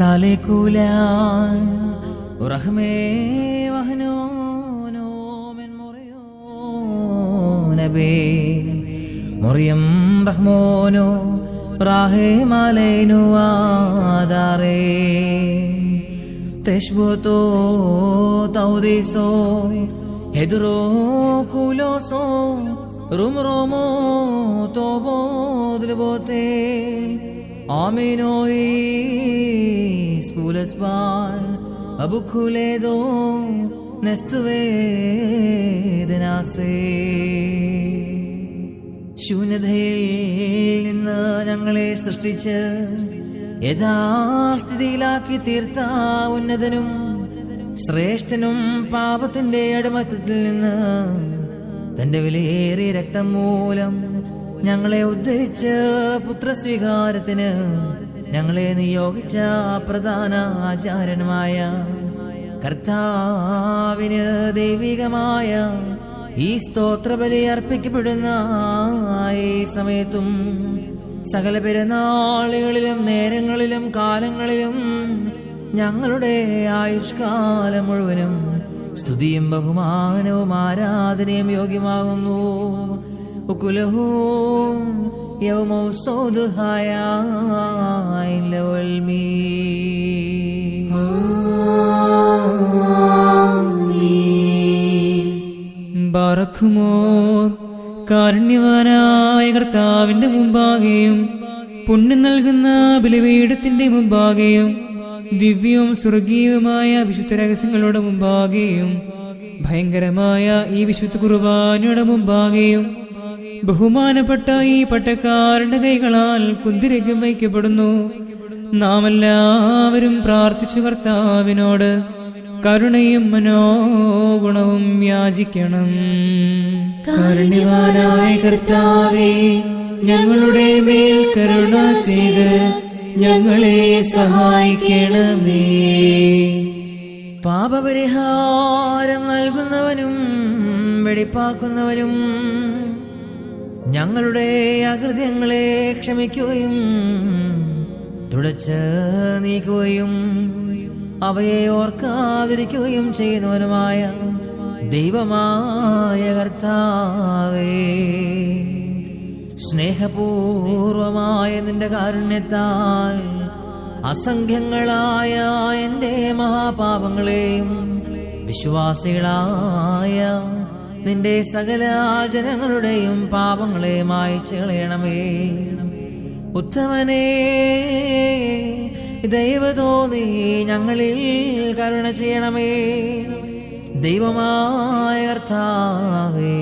സാലേക്കൂലാൻ ഉറഹ്മേ വഹനോനോ men മുറിയോ റഹ്മോനോ റാഹേ മാലേനു ആദാറേ. തെഷ്ബോത്തോ തൗദീസോ ഹെദുറോ കുലോസോ റും റോമോ ശൂന്യതയിൽ നിന്ന് ഞങ്ങളെ സൃഷ്ടിച്ച് യഥാസ്ഥിതിയിലാക്കി തീർത്ത ഉന്നതനും ശ്രേഷ്ഠനും പാപത്തിന്റെ അടിമത്തത്തിൽ നിന്ന് തന്റെ വിലയേറിയ രക്തം മൂലം ഞങ്ങളെ ഉദ്ധരിച്ച് പുത്രസ്വീകാരത്തിന് ഞങ്ങളെ നിയോഗിച്ച പ്രധാന ആചാരനുമായ കർത്താവിന് ദൈവികമായ ഈ സ്തോത്രബലി അർപ്പിക്കപ്പെടുന്ന ഈ സമയത്തും സകല പെരുന്നാളുകളിലും നേരങ്ങളിലും കാലങ്ങളിലും ഞങ്ങളുടെ ആയുഷ്കാലം മുഴുവനും സ്തുതിയും ബഹുമാനവും ആരാധനയും യോഗ്യമാകുന്നു. ഉക്കുലഹൂ യൗമോ സോദുഹായ മീ. ബറക്കുമോർ കാരുണ്യവാനായ കർത്താവിന്റെ മുമ്പാകെയും പുണ്യം നൽകുന്ന ബലിപീഠത്തിന്റെ മുമ്പാകെയും ദിവ്യവും സ്വർഗീയവുമായ വിശുദ്ധ രഹസ്യങ്ങളുടെ മുമ്പാകെയും ഭയങ്കരമായ ഈ വിശുദ്ധ കുർബാനയുടെ മുമ്പാകെയും ബഹുമാനപ്പെട്ട ഈ പട്ടക്കാരുടെ കൈകളാൽ കുന്തിരകം വയ്ക്കപ്പെടുന്നു. നാം എല്ലാവരും പ്രാർത്ഥിച്ചു കർത്താവിനോട് കരുണയും മനോഗുണവും യാചിക്കണം. കരുണിവാനായ കർത്താവേ ഞങ്ങളുടെ മേൽ കരുണ ചെയ്ത് ഞങ്ങളെ സഹായിക്കണമേ. പാപപരിഹാരം നൽകുന്നവനും വെടിപ്പാക്കുന്നവനും ഞങ്ങളുടെ അകൃത്യങ്ങളെ ക്ഷമിക്കുകയും തുടച്ച് നീക്കുകയും അവയെ ഓർക്കാതിരിക്കുകയും ചെയ്യുന്നവനുമായ ദൈവമായ കർത്താവേ സ്നേഹപൂർവമായ നിന്റെ കാരുണ്യത്താൽ അസംഖ്യങ്ങളായ എന്റെ മഹാപാപങ്ങളെയും വിശ്വാസികളായ നിന്റെ സകല ആചരങ്ങളുടെയും പാപങ്ങളെ മായച്ചു കളയണമേ ഉത്തമനേ ദൈവതോന്നി ഞങ്ങളിൽ കരുണ ചെയ്യണമേ. ദൈവമായ കർത്താവേ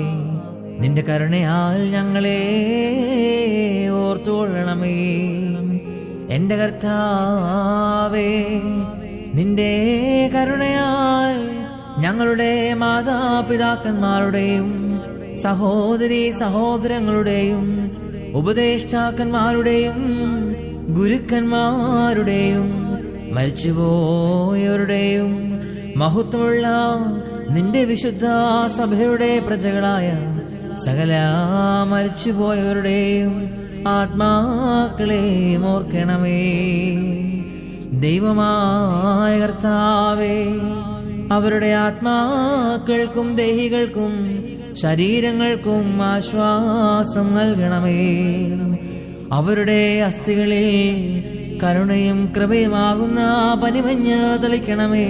നിന്റെ കരുണയാൽ ഞങ്ങളെ ഓർത്തുകൊള്ളണമേ. എന്റെ കർത്താവേ നിന്റെ കരുണയാൽ ഞങ്ങളുടെ മാതാപിതാക്കന്മാരുടെയും സഹോദരി സഹോദരങ്ങളുടെയും ഉപദേഷ്ടാക്കന്മാരുടെയും ഗുരുക്കന്മാരുടെയും മരിച്ചുപോയവരുടെയും മഹത്വമുള്ള നിന്റെ വിശുദ്ധ സഭയുടെ പ്രജകളായ സകല മരിച്ചുപോയവരുടെയും ആത്മാക്കളെ ഓർക്കണമേ. ദൈവമായ കർത്താവേ അവരുടെ ആത്മാക്കൾക്കും ദേഹികൾക്കും ശരീരങ്ങൾക്കും ആശ്വാസം നൽകണമേ. അവരുടെ അസ്ഥികളിൽ കരുണയും കൃപയുമാകുന്ന പനിമഞ്ഞ് തളിക്കണമേ.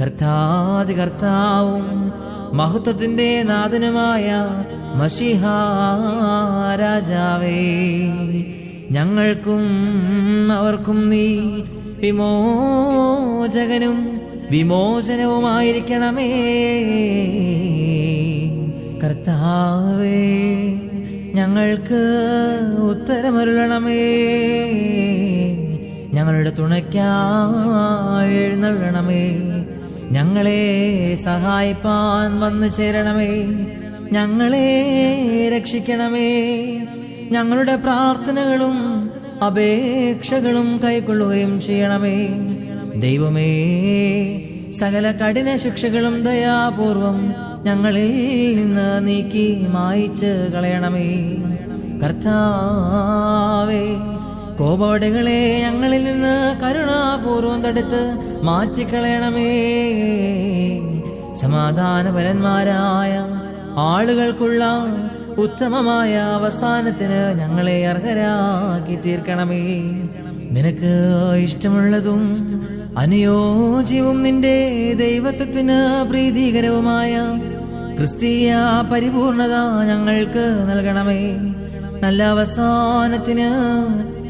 കർത്താതി കർത്താവും മഹത്വത്തിന്റെ നാഥനുമായ മഷിഹ രാജാവേ ഞങ്ങൾക്കും അവർക്കും നീ വിമോചകനും. വിമോചനവുമായിരിക്കണമേ. കർത്താവേ ഞങ്ങൾക്ക് ഉത്തരമരുളണമേ. ഞങ്ങളുടെ തുണയ്ക്കായി എഴുന്നള്ളണമേ. ഞങ്ങളെ സഹായിപ്പാൻ വന്നു ചേരണമേ. ഞങ്ങളെ രക്ഷിക്കണമേ. ഞങ്ങളുടെ പ്രാർത്ഥനകളും അപേക്ഷകളും കൈക്കൊള്ളുകയും ചെയ്യണമേ. ദൈവമേ സകല കഠിന ശിക്ഷകളും ദയാപൂർവം ഞങ്ങളിൽ നിന്ന് നീക്കി മായിച്ച് കളയണമേ. കർത്താവേ കോപടികളെ ഞങ്ങളിൽ നിന്ന് കരുണാപൂർവം തടുത്ത് മാറ്റിക്കളയണമേ. സമാധാനപരന്മാരായ ആളുകൾക്കുള്ള ഉത്തമമായ അവസാനത്തിന് ഞങ്ങളെ അർഹരാക്കി തീർക്കണമേ. നിനക്ക് ഇഷ്ടമുള്ളതും അനുയോജ്യവും നിന്റെ ദൈവത്വത്തിന് പ്രീതികരവുമായ ക്രിസ്തീയ പരിപൂർണത ഞങ്ങൾക്ക് നൽകണമേ. നല്ല അവസാനത്തിന്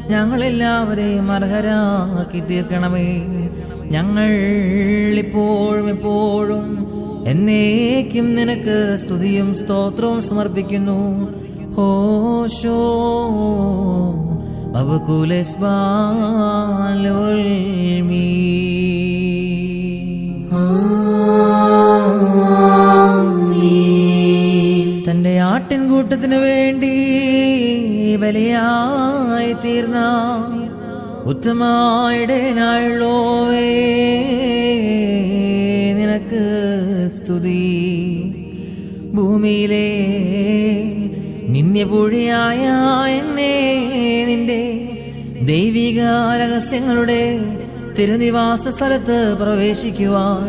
ഞങ്ങളെല്ലാവരെയും അർഹരാക്കി തീർക്കണമേ. ഞങ്ങൾ ഇപ്പോഴും എപ്പോഴും എന്നേക്കും നിനക്ക് സ്തുതിയും സ്തോത്രവും സമർപ്പിക്കുന്നു. ഹോഷോ തന്റെ ആട്ടിൻകൂട്ടത്തിന് വേണ്ടി ബലിയായി തീർന്ന ഉത്തമായിടനായുള്ളോവേ നിനക്ക് സ്തുതി. ഭൂമിയിലെ നിന്റെ ദൈവിക രഹസ്യങ്ങളുടെ തിരുനിവാസ സ്ഥലത്ത് പ്രവേശിക്കുവാൻ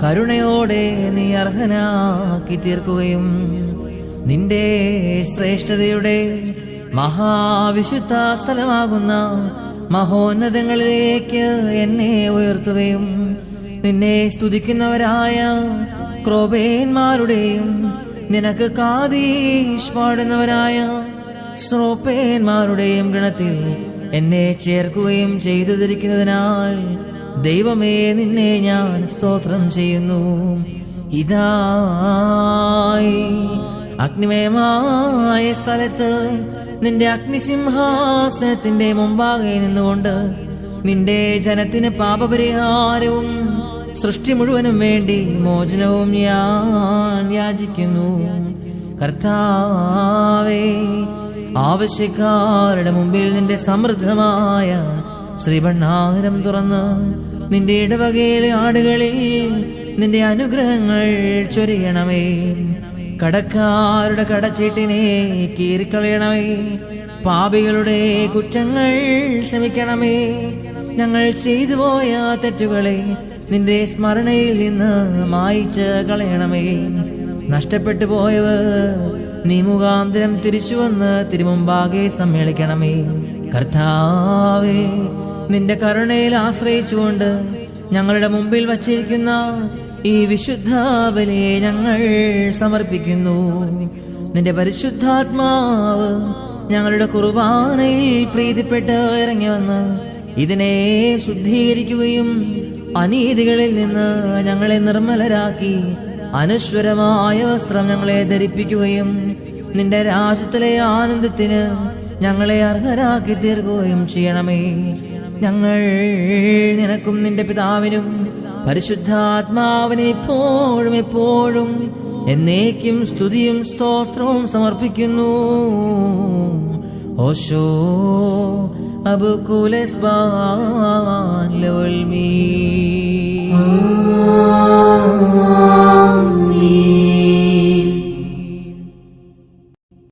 കരുണയോടെ നീ അർഹനാക്കി തീർക്കുകയും നിന്റെ ശ്രേഷ്ഠതയുടെ മഹാവിശുദ്ധ സ്ഥലമാകുന്ന മഹോന്നതങ്ങളിലേക്ക് എന്നെ ഉയർത്തുകയും നിന്നെ സ്തുതിക്കുന്നവരായ ക്രോബേന്മാരുടെയും നിനക്ക് കാതീഷ് പാടുന്നവരായ ശ്രോപ്പേന്മാരുടെയും ഗണത്തിൽ എന്നെ ചേർക്കുകയും ചെയ്തു തിരിക്കുന്നതിനാൽ ദൈവമേ നിന്നെ ഞാൻ സ്തോത്രം ചെയ്യുന്നു. ഇതായി അഗ്നിമയമായ സ്ഥലത്ത് നിന്റെ അഗ്നിസിംഹാസനത്തിന്റെ മുമ്പാകെ നിന്നുകൊണ്ട് നിന്റെ ജനത്തിന് പാപപരിഹാരവും സൃഷ്ടി മുഴുവനും വേണ്ടി മോചനവും ഞാൻ യാചിക്കുന്നു. കർത്താവേ ആവശ്യക്കാരുടെ മുമ്പിൽ നിന്റെ സമൃദ്ധമായ ശ്രീഭണ്ണാരം തുറന്ന് നിന്റെ ഇടവകയിലെ ആടുകളിൽ നിന്റെ അനുഗ്രഹങ്ങൾ ചൊരിയണമേ. കടക്കാരുടെ കടച്ചീട്ടിനെ കീറിക്കളയണമേ. പാപികളുടെ കുറ്റങ്ങൾ ക്ഷമിക്കണമേ. ഞങ്ങൾ ചെയ്തു പോയ തെറ്റുകളെ നിന്റെ സ്മരണയിൽ നിന്ന് മായിച്ച് കളയണമേ. നഷ്ടപ്പെട്ടു പോയവർ നീ മുഖാന്തരം തിരിച്ചു വന്ന് തിരുമുമ്പാകെ സമ്മേളിക്കണമേ. കർത്താവേ നിന്റെ കരുണയിൽ ആശ്രയിച്ചുകൊണ്ട് ഞങ്ങളുടെ മുമ്പിൽ വച്ചിരിക്കുന്ന ഈ വിശുദ്ധ ബലിയെ ഞങ്ങൾ സമർപ്പിക്കുന്നു. നിന്റെ പരിശുദ്ധാത്മാവ് ഞങ്ങളുടെ കുർബാനയിൽ പ്രീതിപ്പെട്ട് ഇറങ്ങി വന്ന് ഇതിനെ ശുദ്ധീകരിക്കുകയും അനീതികളിൽ നിന്ന് ഞങ്ങളെ നിർമ്മലരാക്കി അനശ്വരമായ വസ്ത്രം ഞങ്ങളെ ധരിപ്പിക്കുകയും നിന്റെ രാജ്യത്തിലെ ആനന്ദത്തിന് ഞങ്ങളെ അർഹരാക്കി തീർക്കുകയും ചെയ്യണമേ. ഞങ്ങൾ നിനക്കും നിന്റെ പിതാവിനും പരിശുദ്ധാത്മാവിനും ഇപ്പോഴും എപ്പോഴും എന്നേക്കും സ്തുതിയും സ്തോത്രവും സമർപ്പിക്കുന്നു. ഓശോ അബുക്കുലസ് Allah,